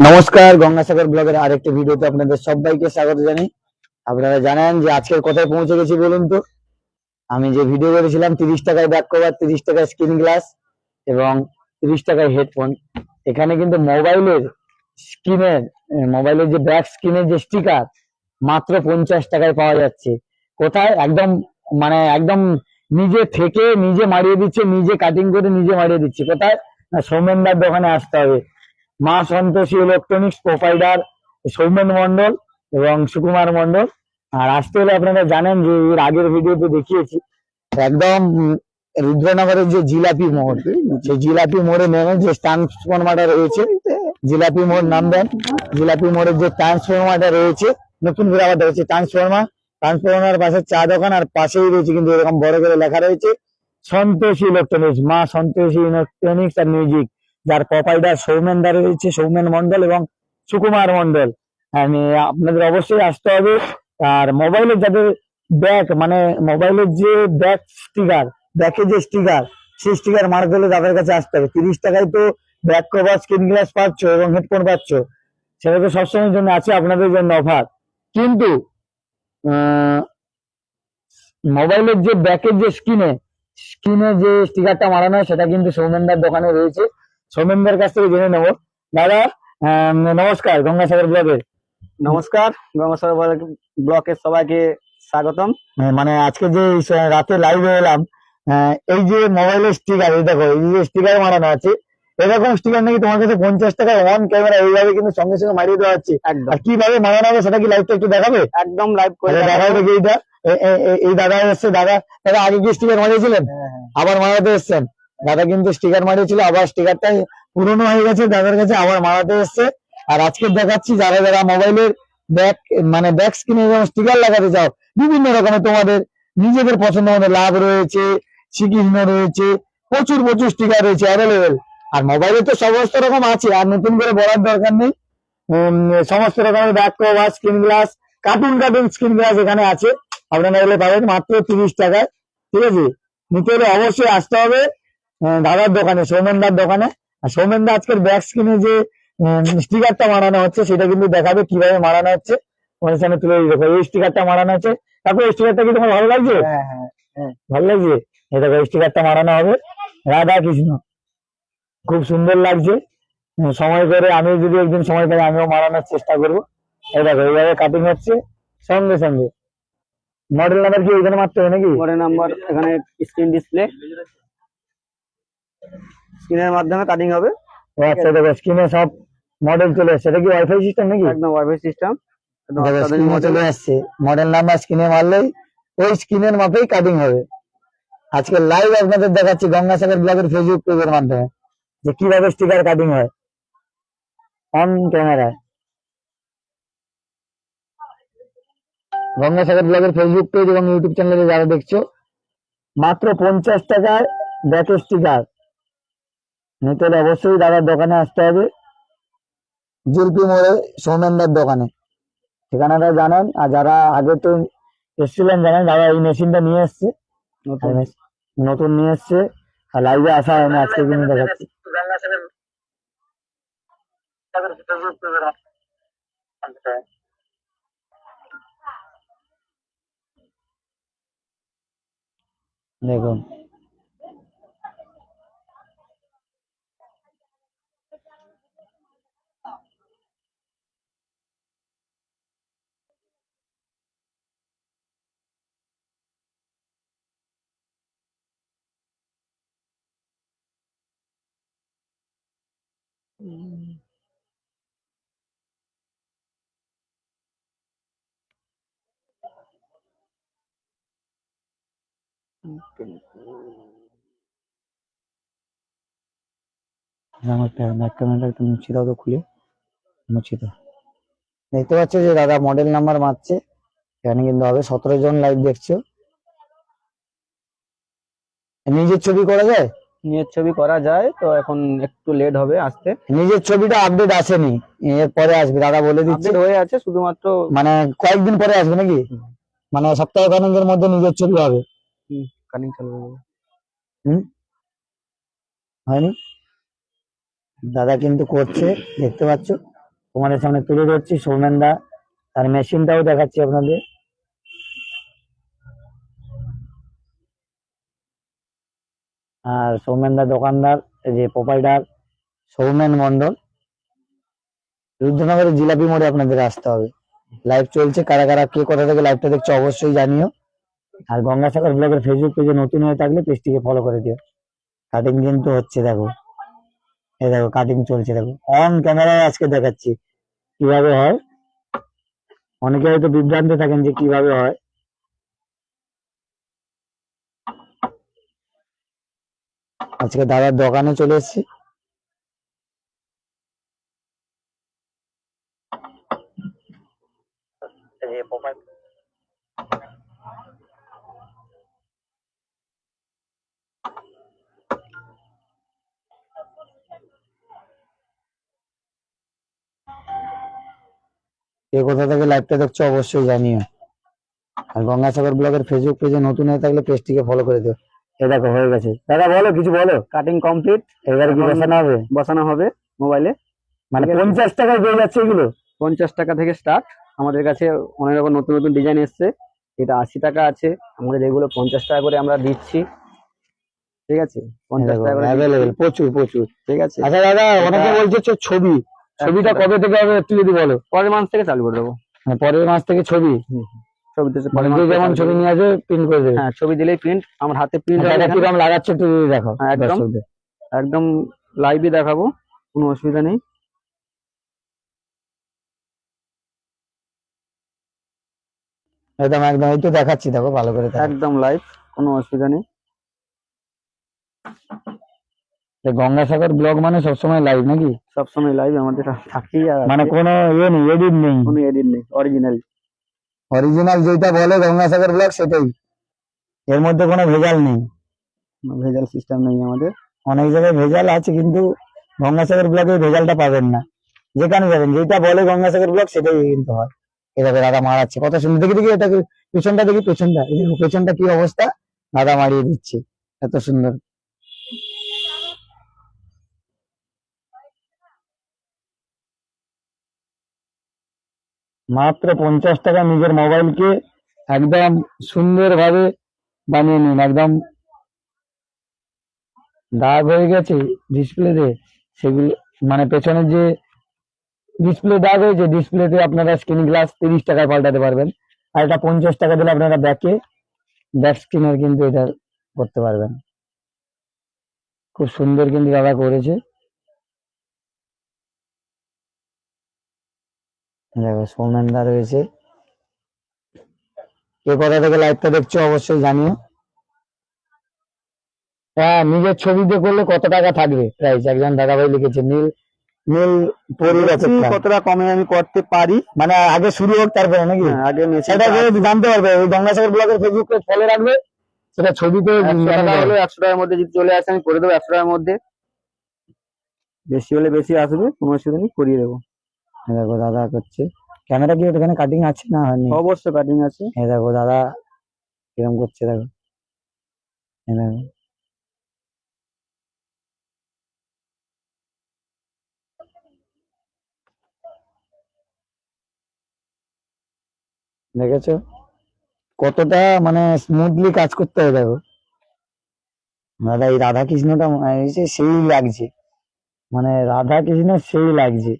নমস্কার, গঙ্গাসাগর ব্লগের আরেকটি ভিডিওতে আপনাদের সবাইকে স্বাগত জানাই। আপনারা জানেন যে আজকের কোথায় পৌঁছে গেছি বলুন তো? আমি যে ভিডিও করেছিলাম, তিরিশ টাকায় ব্যাক কভার তিরিশ টাকায় স্ক্রিন গ্লাস এবং তিরিশ টাকায় হেডফোন এখানে কিন্তু মোবাইলের স্ক্রিনের মোবাইলের যে ব্যাক স্ক্রিনের যে স্টিকার মাত্র পঞ্চাশ টাকায় পাওয়া যাচ্ছে। কোথায়? একদম মানে একদম নিজে থেকে নিজে মারিয়ে দিচ্ছে, নিজে কাটিং করে নিজে মারিয়ে দিচ্ছে। কোথায়? সৌমেনদার দোকানে আসতে হবে। মা সন্তোষী ইলেকট্রনিক্স প্রোভাইডার সৌমেন মন্ডল এবং সুকুমার মন্ডল আর আসতে হলে আপনারা জানেন যে এর আগের ভিডিওতে দেখিয়েছি, একদম রুদ্রনগরের যে জিলাপি মোড়, সেই জিলাপি মোড়ে নেমে যে ট্রান্সফরমারটা রয়েছে, জিলাপি মোড় নাম দেন, জিলাপি মোড়ের যে ট্রান্সফরমারটা রয়েছে, নতুন করে আবার রয়েছে ট্রান্সফরমার ট্রান্সফরমার পাশে চা দোকান আর পাশেই রয়েছে কিন্তু এরকম বড় করে লেখা রয়েছে, সন্তোষী ইলেকট্রনিক্স মা সন্তোষী ইলেকট্রনিক্স আর মিউজিক যার প্রোপাইডার সৌমেন দা রয়েছে, সৌমেন মন্ডল এবং সুকুমার মন্ডল আমি আপনাদের অবশ্যই আসতে হবে। আর মোবাইলের যাদের ব্যাক মানে মোবাইলের যে ব্যাক স্টিকার ব্যাকে যে স্টিকার সেই স্টিকার মার্ক হলে তাদের কাছে আসতে হবে। তিরিশ টাকায় তো ব্যাক কভার স্ক্রিন গ্লাস পাচ্ছ এবং হেডফোন পাচ্ছ। সেটা তো সবসময়ের জন্য আছে আপনাদের জন্য অফার কিন্তু মোবাইলের যে ব্যাকের যে স্ক্রিনে স্ক্রিনে যে স্টিকারটা মারানো হয়, সেটা কিন্তু সৌমেনদার দোকানে রয়েছে। সৌমেনদার কাছ থেকে জেনে নেব। দাদা নমস্কার গঙ্গাসাগর ব্লগের নমস্কার গঙ্গাসাগর ব্লকের সবাইকে স্বাগতম। মানে আজকে যে রাতে লাইভে এলাম আহ, এই যে মোবাইলের স্টিকার এই দেখো এই যে স্টিকার মারানো আছে এরকম স্টিকার নাকি তোমার কাছে পঞ্চাশ টাকা অন ক্যামেরা এইভাবে কিন্তু সঙ্গে সঙ্গে মারিয়ে দেওয়া হচ্ছে। আর কীভাবে মারানো হবে সেটা কি লাইভটা একটু দেখাবে? একদম লাইভ করে দেখাবো। দেখি এইটা। এই দাদা এসছে দাদা দাদা আগে কি স্টিকার মারিয়েছিলেন? হ্যাঁ, হ্যাঁ। আবার মারাতে এসছেন? দাদা কিন্তু স্টিকার মারিয়েছিল, আবার স্টিকারটা পুরনো হয়ে গেছে, দাদার কাছে আবার মারাতে এসছে। আর আজকে দেখাচ্ছি যারা যারা মোবাইলের ব্যাক মানে ব্যাক স্ক্রিনে যেমন স্টিকার লাগাতে চাও, বিভিন্ন রকমের তোমাদের নিজেদের পছন্দ মতো লাভ রয়েছে শ্রীকৃষ্ণ রয়েছে, প্রচুর প্রচুর স্টিকার রয়েছে অ্যাভেলেবেল আর মোবাইলে তো সমস্ত রকম আছে, আর নতুন করে বলার দরকার নেই। সমস্ত রকমের back cover screen glass carton carton screen glass এখানে আছে। আপনারা এগুলো পাবেন মাত্র তিরিশ টাকায়, ঠিক আছে? নিতে হলে অবশ্যই আসতে হবে। দাদার দোকানে সৌমেনদার দোকানে। সৌমেনদা আজকের ব্যাক স্ক্রিনে যে স্টিকারটা মারানো হচ্ছে সেটা কিন্তু দেখাবে কীভাবে মারানো হচ্ছে। তোমার সামনে তুলে দেখো এই স্টিকারটা মারানো হচ্ছে। তারপর এই স্টিকারটা কি তোমার ভালো লাগছে? হ্যাঁ হ্যাঁ ভালো লাগছে? এই দেখো এই স্টিকারটা মারানো হবে। রাধা কৃষ্ণ। খুব সুন্দর লাগছে। সময় করে আমি যদি একদিন সময় পাই আমিও মারানোর চেষ্টা করব। এই দেখো এইভাবে কাটিং হচ্ছে। সঙ্গে সঙ্গে। মডেল নাম্বার কি ওইখানে মারতে হবে নাকি? মোবাইল নাম্বার এখানে স্ক্রিন ডিসপ্লে স্ক্রিনের মাধ্যমে কাটিং হবে। ও আচ্ছা দেখো স্ক্রিনে সব মডেল চলে আসছে। এটা কি ওয়াইফাই সিস্টেম নাকি? একদম ওয়াইফাই সিস্টেম চলে আসছে। মডেল নাম্বার স্ক্রিনে মারলেই ওই স্ক্রিনের মাপেই কাটিং হবে। আজকে লাইভ আপনাদের দেখাচ্ছি গঙ্গাসাগর ব্লগের ফেসবুক পেজের মাধ্যমে যে কীভাবে স্টিকার কাটিং হয়। অন ক্যামেরায় গঙ্গাসাগর ব্লগের ফেসবুক পেজ এবং ইউটিউব চ্যানেলে যারা দেখছ মাত্র পঞ্চাশ টাকায় ব্যাক স্টিকার নিতে হলে অবশ্যই দাদার দোকানে আসতে হবে। জিলপি মোড়ে সৌমেনদার দোকানে। ঠিকানাটা জানেন আর যারা আগে তো এসেছিলেন জানেন দাদা এই মেশিনটা নিয়ে এসছে। নতুন। নিয়ে এসছে আর লাইভে আসা হয়নি আজকে কিন্তু দেখাচ্ছি। দেখুন। আমার ব্যাক ক্যামেরাটা একটু মুছে দাও তো খুলে। মুছে দাও। দেখতে পাচ্ছ যে দাদা মডেল নাম্বার মারছে। এখানে কিন্তু হবে সতেরো জন লাইভ দেখছ। নিজের ছবি করা যায়? নিজের ছবি করা যায় তো এখন একটু লেট হবে আসতে। নিজের ছবিটা আপডেট আসেনি এর পরে আসবে দাদা বলে দিচ্ছে। হয়ে আছে শুধুমাত্র মানে কয়েকদিন পরে আসবে নাকি? মানে সপ্তাহ খানেকের মধ্যে নিজের ছবি হবে। কাটিং চলবে হয়নি? দাদা কিন্তু করছে দেখতে পাচ্ছ? তোমাদের সামনে তুলে ধরছি সৌমেন দা তার মেশিনটাও দেখাচ্ছি আপনাদের। আর সৌমেন দা দোকানদার যে প্রোপাইটার, সৌমেন মন্ডল রুদ্রনগরের জিলাপি মোড়ে আপনাদের আসতে হবে। লাইভ চলছে, কারা কারা, কে কোথা থেকে লাইভটা দেখছ অবশ্যই জানিও। আর গঙ্গাসাগর ব্লগের ফেসবুক পেজে নতুন হয়ে থাকলে পেজটিকে ফলো করে দিও। কাটিং কিন্তু হচ্ছে, দেখো। এই দেখো কাটিং চলছে, দেখো। অন ক্যামেরায় আজকে দেখাচ্ছি। কীভাবে হয়? অনেকে হয়তো বিভ্রান্ত থাকেন যে কীভাবে হয়। আজকে দাদার দোকানে চলে এসেছি। কে কোথা থেকে লাইভটা দেখছ অবশ্যই জানিও। আর গঙ্গাসাগর ব্লগের ফেসবুক পেজে নতুন হয়ে থাকলে পেজটিকে ফলো করে দিও। এ দেখো হয়ে গেছে। দাদা বলো কিছু বলো। কাটিং কমপ্লিট এবারে কি বসানো হবে? বসানো হবে মোবাইলে মানে। পঞ্চাশ টাকায় পেয়ে যাচ্ছে এগুলো? পঞ্চাশ টাকা থেকে স্টার্ট আমাদের কাছে অনেক রকম নতুন নতুন ডিজাইন এসছে। এটা আশি টাকা আছে। আমাদের এগুলো পঞ্চাশ টাকা করে আমরা দিচ্ছি। ঠিক আছে? পঞ্চাশ টাকা করে অ্যাভেলেবেল প্রচুর প্রচুর। ঠিক আছে? আচ্ছা দাদা অনেকে বলছে ছবি। ছবিটা কবে থেকে হবে একটু যদি বলো। পরের মাস থেকে চালু করে দেবো। মানে পরের মাস থেকে ছবি। ছবি দিতে থেকে যেমন ছবি নিয়ে আসবে প্রিন্ট করে দেবে। হ্যাঁ ছবি দিলেই প্রিন্ট আমার হাতে প্রিন্ট আচ্ছা, এটা কীরকম লাগাচ্ছে একটু দেখো হ্যাঁ, একদম। একদম লাইভে দেখাবো কোনো অসুবিধা নেই। একদম একদম এই তো দেখাচ্ছি দেখো ভালো করে। একদম লাইভ কোনো অসুবিধা নেই। গঙ্গাসাগর ব্লগ মানে সবসময় লাইভ নাকি? সবসময় লাইভ আমাদের আর মানে কোনো ইয়ে নেই এডিট নেই। কোনো এডিট নেই অরিজিনাল অরিজিনাল যেটা বলে গঙ্গাসাগর ব্লক সেটাই। এর মধ্যে কোনো ভেজাল নেই। ভেজাল সিস্টেম নেই আমাদের। অনেক জায়গায় ভেজাল আছে কিন্তু গঙ্গাসাগর ব্লগে ভেজালটা পাবেন না। যেখানে যাবেন যেটা বলে গঙ্গাসাগর ব্লক সেটাই কিন্তু হয়। এভাবে দাদা মারাচ্ছে। কত সুন্দর। দেখি দেখি এটাকে পেছনটা দেখি, পেছনটা। পেছনটা কি অবস্থা? দাদা মারিয়ে দিচ্ছে। এত সুন্দর। মাত্র পঞ্চাশ টাকা নিজের মোবাইলকে একদম সুন্দরভাবে বানিয়ে নিন। একদম দাগ হয়ে গেছে ডিসপ্লেতে সেগুলো মানে পেছনের যে ডিসপ্লে দাগ হয়েছে ডিসপ্লেতে আপনারা স্ক্রিন গ্লাস তিরিশ টাকায় পাল্টাতে পারবেন। আর এটা পঞ্চাশ টাকা দিলে আপনারা ব্যাকে ব্যাক স্ক্রিনের কিন্তু এটা করতে পারবেন। খুব সুন্দর কিন্তু দাদা করেছে। দেখো সৌমেনদা রয়েছে। কে কোথা থেকে লাইভটা দেখছ অবশ্যই জানিও। হ্যাঁ নিজের ছবিতে করলে কত টাকা থাকবে? প্রাইস একজন দাদাভাই লিখেছে নীল নীল অপেক্ষা কতটা কমে আমি করতে পারি? মানে আগে শুরু হোক তারপরে নাকি? হ্যাঁ, আগে সেটা জানতে পারবে ওই গঙ্গাসাগর ব্লগের ফেসবুক পেজ ফলো রাখবে। সেটা ছবিতে। হলে একশো টাকার মধ্যে যদি চলে আসে আমি করে দেবো একশো টাকার মধ্যে। বেশি হলে বেশি আসবে কোনো অসুবিধা নেই করিয়ে দেবো। দেখো দাদা করছে। ক্যামেরা কি ওখানে কাটিং আছে না হয়নি? অবশ্যই কাটিং আছে। এই দেখো দাদা কিরম করছে দেখো। এই দেখো। দেখেছ? কতটা মানে স্মুথলি কাজ করতে হবে দেখো। দাদা এই রাধা কৃষ্ণটা সেই লাগছে। মানে রাধা কৃষ্ণ সেই লাগছে।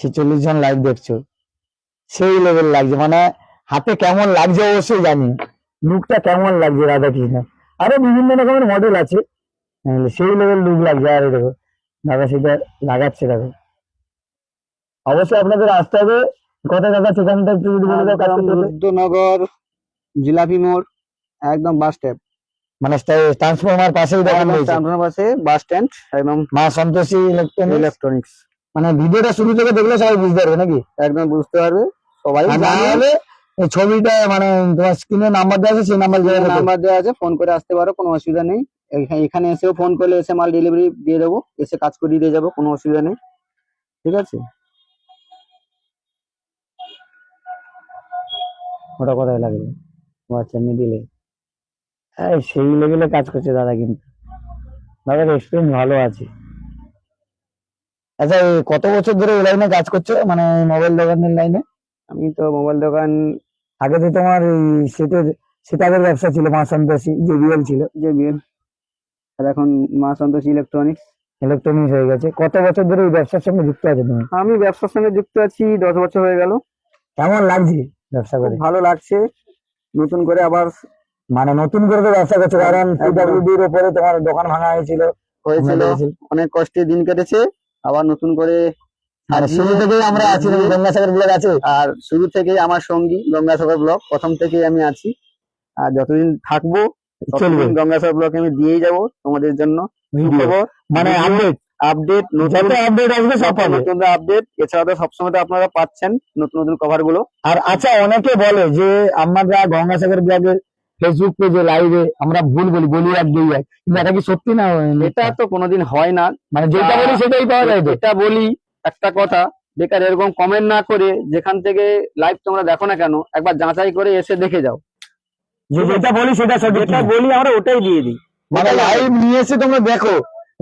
ছেচল্লিশ জন লাইভ দেখছ। সেই লেভেল লাগছে। মানে হাতে কেমন লাগছে অবশ্যই জানি। লুকটা কেমন লাগছে রাধা কৃষ্ণ আরও বিভিন্ন রকমের মডেল আছে। সেই লেভেল লুক লাগছে। আর দেখো দাদা সেটা লাগাচ্ছে দেখো। অবশ্যই আপনাদের আসতে হবে। কোথায় দাদা ঠিকানাটা একটু যদি বলে দাও। রুদ্রনগর জিলাপি মোড় একদম বাস স্ট্যান্ড মানে ট্রান্সফরমার পাশেই দোকান রয়েছে। স্ট্যান্ডের পাশে বাস স্ট্যান্ড একদম মা সন্তোষী ইলেকট্রনিক্স ইলেকট্রনিক্স মানে ভিডিওটা শুরু থেকে দেখলে সবাই বুঝতে পারবে নাকি? একদম বুঝতে পারবে। সবাই ছবিটা মানে তোমার স্ক্রিনে নাম্বার দেওয়া আছে সেই নাম্বার দেওয়া নাম্বার দেওয়া আছে ফোন করে আসতে পারো কোনো অসুবিধা নেই। এখানে এসেও ফোন করলে এসে মাল ডেলিভারি দিয়ে দেবো এসে কাজ করিয়ে দিয়ে যাব কোনো অসুবিধা নেই। ঠিক আছে? ওটা কোথায় লাগবে? ও আচ্ছা মিডিলে হ্যাঁ সেই লেভেলে কাজ করছে দাদা কিন্তু। দাদার এক্সপিরিয়েন্স ভালো আছে। আচ্ছা কত বছর ধরে এই লাইনে কাজ করছ? মানে মোবাইল দোকানের লাইনে আমি তো মোবাইল দোকান আগে তো তোমার এই সেটের সেটাপের ব্যবসা ছিল মা সন্তোষী জেবিএল ছিল। যে বিএল আর এখন মা সন্তোষ ইলেকট্রনিক্স ইলেকট্রনিক্স হয়ে গেছে। কত বছর ধরে এই ব্যবসার সঙ্গে যুক্ত আছে তুমি? আমি ব্যবসার সঙ্গে যুক্ত আছি দশ বছর হয়ে গেল। কেমন লাগছে ব্যবসা করে? ভালো লাগছে। নতুন করে আবার মানে নতুন করে তো ব্যবসা করছ কারণ একদম। পিডব্লিউডির উপরে তোমার দোকান ভাঙা হয়েছিল হয়েছিল। অনেক কষ্টে দিন কেটেছে। আবার নতুন করে মানে শুরু থেকেই আমরা আছি গঙ্গাসাগর ব্লগ আছে? আর শুরু থেকেই আমার সঙ্গী গঙ্গাসাগর ব্লক প্রথম থেকেই আমি আছি। আর যতদিন থাকব ততদিন গঙ্গাসাগর ব্লক আমি দিয়েই যাব তোমাদের জন্য। ভিডিও। মানে আপডেট আপডেট নতুন আপডেট আসবে সব পাবে। নতুন আপডেট এছাড়া তো সবসময় তো আপনারা পাচ্ছেন নতুন নতুন কভারগুলো। আর আচ্ছা অনেকে বলে যে আমরা গঙ্গাসাগর ব্লগের ফেসবুক পেজে লাইভে আমরা ভুল বলি বলি এক দুই এক কিন্তু এটা কি সত্যি না এটা তো কোনোদিন হয় না। মানে যেটা বলি সেটাই পাওয়া যায়। এটা বলি একটা কথা বেকার এরকম কমেন্ট না করে যেখান থেকে লাইভ তোমরা দেখো না কেন একবার যাচাই করে এসে দেখে যাও। যেটা বলি সেটা যেটা বলি আমরা ওটাই দিয়ে দিই। মানে লাইভ নিয়ে এসে তোমরা দেখো।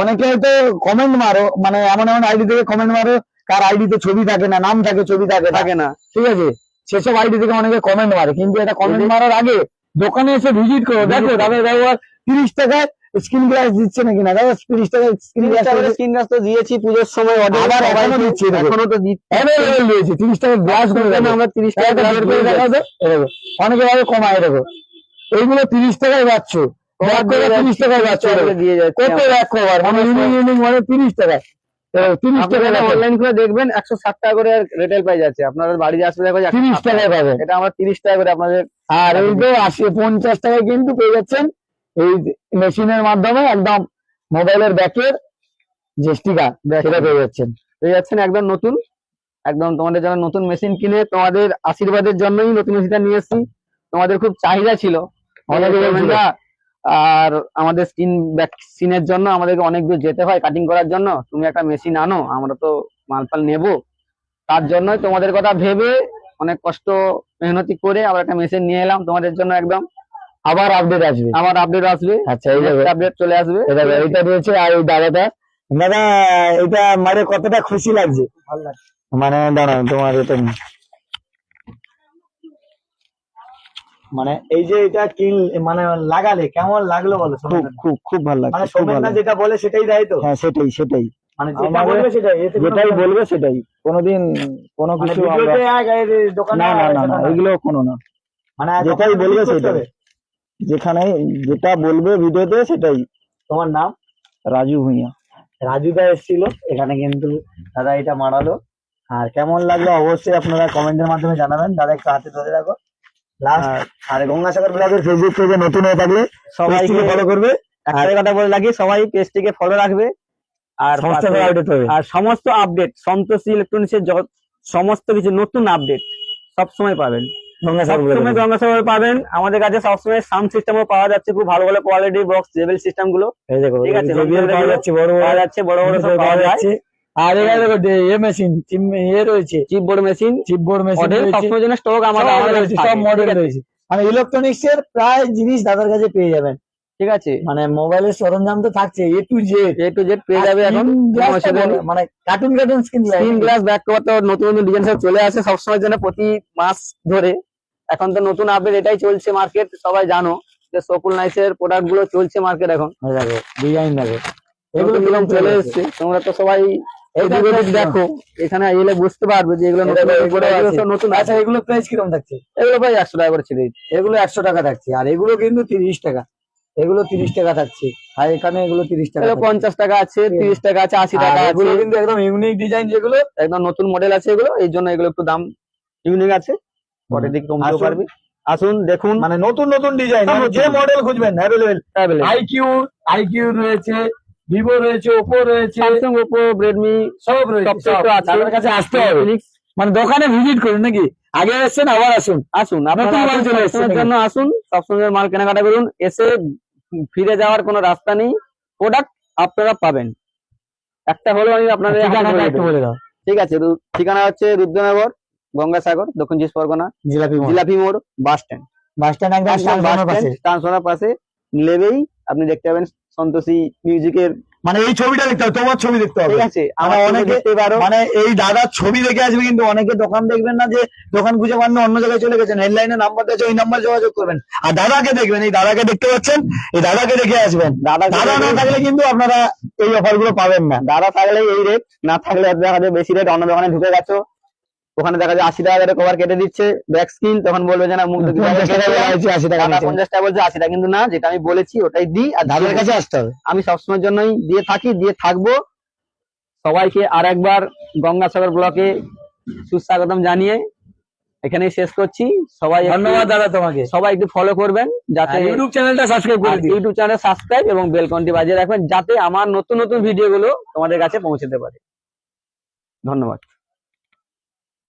অনেকে হয়তো কমেন্ট মারো মানে এমন এমন আইডি থেকে কমেন্ট মারো কার আইডিতে ছবি থাকে না নাম থাকে ছবি থাকে থাকে না। ঠিক আছে? সেসব আইডি থেকে অনেকে কমেন্ট মারে। কিন্তু এটা কমেন্ট মারার আগে দোকানে এসে ভিজিট করো। দেখো। তাদের ব্যবহার তিরিশ টাকায় স্ক্রিন গ্লাস দিচ্ছে নাকি না? দেখো তিরিশ টাকায় স্ক্রিন গ্লাস স্ক্রিন গাছ তো দিয়েছি পুজোর সময় আবার এখনও দিচ্ছি দেখো। এখনও তো অ্যাভেলেবেল দিয়েছে তিরিশ টাকার গ্লাস করে আমরা তিরিশ টাকা বের করে দেখাও তো এই অনেকে ভাবে কমায় দেখো। এইগুলো তিরিশ টাকায় পাচ্ছ। করে তিরিশ টাকায় পাচ্ছ দিয়ে যাচ্ছে। কত এক কভার? মানে মানে তিরিশ টাকায়। দেখো, তিরিশ টাকা আপনারা অনলাইন করে দেখবেন একশো ষাট টাকা করে রিটেল প্রাইস আছে। আপনারা বাড়িতে আসলে দেখো যে 160 তিরিশ টাকায় পাবেন। এটা আমরা তিরিশ টাকা করে আপনাদের আর এই তো আশি পঞ্চাশ টাকায় কিন্তু পেয়ে যাচ্ছেন। এই মেশিনের মাধ্যমে একদম মোবাইলের ব্যাকের যে স্টিকার সেটা পেয়ে যাচ্ছেন। পেয়ে যাচ্ছেন একদম নতুন। একদম তোমাদের জন্য নতুন মেশিন কিনে তোমাদের আশীর্বাদের জন্যই নতুন মেশিনটা নিয়ে এসেছি। তোমাদের খুব চাহিদা ছিল। অনেকে আর আমাদের স্কিন ভ্যাকসিনের জন্য আমাদেরকে অনেক দূর যেতে হয় কাটিং করার জন্য। তুমি একটা মেশিন আনো আমরা তো মালপাল নেব। তার জন্যই তোমাদের কথা ভেবে অনেক কষ্ট মেহনতি করে আবার একটা মেশিন নিয়ে এলাম তোমাদের জন্য একদম। আবার আপডেট আসবে। আমার আপডেট আসবে। আচ্ছা এই আপডেট চলে আসবে। এটা রয়েছে আর এই দাদাটা দাদা এটা মানে কতটা খুশি লাগছে? মানে দাঁড়াও তোমার এটা নিয়ে। মানে এই যে এটা কিন মানে লাগালে কেমন লাগল বলো খুব খুব খুব ভালো মানে খুব সোমেনদা ভালো যেটা বলে সেটাই দেয় তো? হ্যাঁ সেটাই সেটাই। মানে যেটা বলবে সেটাই যেটাই বলবে সেটাই। কোনোদিন কোনো মানে কিছু আমরা না না না না এগুলো কোনো না। মানে যেটাই বলবে সেটাই। যেখানে যেটা বলবে ভিডিওতে সেটাই। তোমার নাম? রাজু ভুঁইয়া। রাজুদা এসেছিল এখানে কিন্তু দাদা এটা মারালো। আর কেমন লাগল অবশ্যই আপনারা কমেন্টের মাধ্যমে জানাবেন। দাদা একটু হাতে ধরে রাখো। লাস্ট আর গঙ্গাসাগর ব্লগের ফেসবুক পেজে নতুন হয়ে থাকলে সবাইকে সবাইকে ফলো করবে। একটাই কথা বলে লাগি সবাই পেজটিকে ফলো রাখবে। আর আর সমস্ত আপডেট সন্তোষী ইলেকট্রনিক্স এর সমস্ত কিছু নতুন আপডেট সব সময় পাবেন। গঙ্গাসাগর সবসময় গঙ্গাসাগর পাবেন। আমাদের কাছে সবসময় সাউন্ড সিস্টেমও পাওয়া যাচ্ছে খুব ভালো ভালো কোয়ালিটির বক্স লেভেল সিস্টেমগুলো। ঠিক আছে, পাওয়া যাচ্ছে বড় বড় পাওয়া যাচ্ছে বড় বড় সব পাওয়া যাচ্ছে। আর দেখো এ মেশিন এ রয়েছে। Chip board machine chipboard machine সবসময় জন্য স্টক আমাদের আমাদের রয়েছে, সব মডেল রয়েছে। মানে ইলেকট্রনিক্স এর প্রায় জিনিস দাদার কাছে পেয়ে যাবেন ঠিক আছে? মানে মোবাইলের সরঞ্জাম তো থাকছে A to Z A to Z পেয়ে যাবে এখন মানে carton carton screen screen glass back cover তো নতুন নতুন ডিজাইন সব চলে আসে সবসময়ের জন্য প্রতি মাস ধরে। এখন তো নতুন আপডেট এটাই চলছে মার্কেট সবাই জানো যে সকুল নাইসের প্রোডাক্টগুলো চলছে মার্কেট এখন। দেখো ডিজাইন দেখো। এগুলো চলে এসছে তোমরা তো সবাই দেখো এখানে এলে বুঝতে পারবে যে এগুলো নতুন এগুলো। আচ্ছা প্রাইস কীরকম থাকছে? এগুলো ভাই একশো টাকা করে ছেড়ে এগুলো একশো টাকা থাকছে আর এগুলো কিন্তু তিরিশ টাকা। এগুলো তিরিশ টাকা থাকছে আর এখানে এগুলো তিরিশ টাকা পঞ্চাশ টাকা আছে তিরিশ টাকা আছে আশি টাকা এগুলো কিন্তু একদম ইউনিক ডিজাইন যেগুলো একদম নতুন মডেল আছে এগুলো এই জন্য এগুলো একটু দাম ইউনিক আছে। পরের দিকে কমতেও। পারবে। আসুন দেখুন। মানে নতুন নতুন ডিজাইন যে মডেল খুঁজবেন অ্যাভেলেবেল আইকিউ আইকিউ রয়েছে ভিভো রয়েছে ওপো রয়েছে স্যামসাং ওপো রেডমি সব রয়েছে দাদার কাছে আসতে হবে। মানে দোকানে ভিজিট করুন নাকি? আগে এসছেন আবার আসুন। আসুন আপনারা চলে জন্য আসুন সবসময় মাল কেনাকাটা করুন এসে ফিরে যাওয়ার কোনো রাস্তা নেই। প্রোডাক্ট আপনারা পাবেন। একটা হলেও আমি আপনাদের। বলে দাও। ঠিক আছে ঠিকানা হচ্ছে রুদ্রনগর গঙ্গাসাগর দক্ষিণ চব্বিশ পরগনা জিলাপি জিলাপি মোড় বাস স্ট্যান্ড। বাস স্ট্যান্ড একদম বাস পাশে। নেবেই আপনি দেখতে পাবেন সন্তোষী মিউজিকের মানে এই ছবিটা দেখতে হবে তোমার ছবি দেখতে হবে। ঠিক আছে আমার অনেকে- মানে এই দাদার ছবি দেখে আসবে কিন্তু অনেকে দোকান দেখবেন না যে দোকান খুঁজে পান অন্য জায়গায় চলে গেছেন হেডলাইনে নাম্বার আছে ওই নাম্বার যোগাযোগ করবেন। আর দাদাকে দেখবেন এই দাদাকে দেখতে পাচ্ছেন এই দাদাকে দেখে আসবেন। দাদা দাদা না থাকলে কিন্তু আপনারা এই অফারগুলো পাবেন না। দাদা থাকলে এই রেট না থাকলে দেখা বেশি রেট অন্য দোকানে ঢুকে গেছো। ওখানে দেখা যায় আশি টাকা করে কভার কেটে দিচ্ছে ব্যাক স্ক্রিন তখন বলবে যে না মুখ টাকা আশি টাকা পঞ্চাশ টাকা বলছে আশি টাকা কিন্তু না যেটা আমি বলেছি ওটাই দিই আর দিয়ে- কাছে আসতে হবে। আমি সবসময়ের জন্যই দিয়ে থাকি দিয়ে থাকব। সবাইকে আর একবার গঙ্গাসাগর ব্লকে সুস্বাগতম জানিয়ে এখানেই শেষ করছি। সবাই ধন্যবাদ দাদা তোমাকে। সবাই একটু ফলো করবেন যাতে ইউটিউব চ্যানেলটা সাবস্ক্রাইব করে দিন ইউটিউব চ্যানেল সাবস্ক্রাইব এবং বেল ঘন্টি বাজিয়ে রাখবেন যাতে আমার নতুন নতুন ভিডিওগুলো তোমাদের কাছে পৌঁছতে পারে। ধন্যবাদ।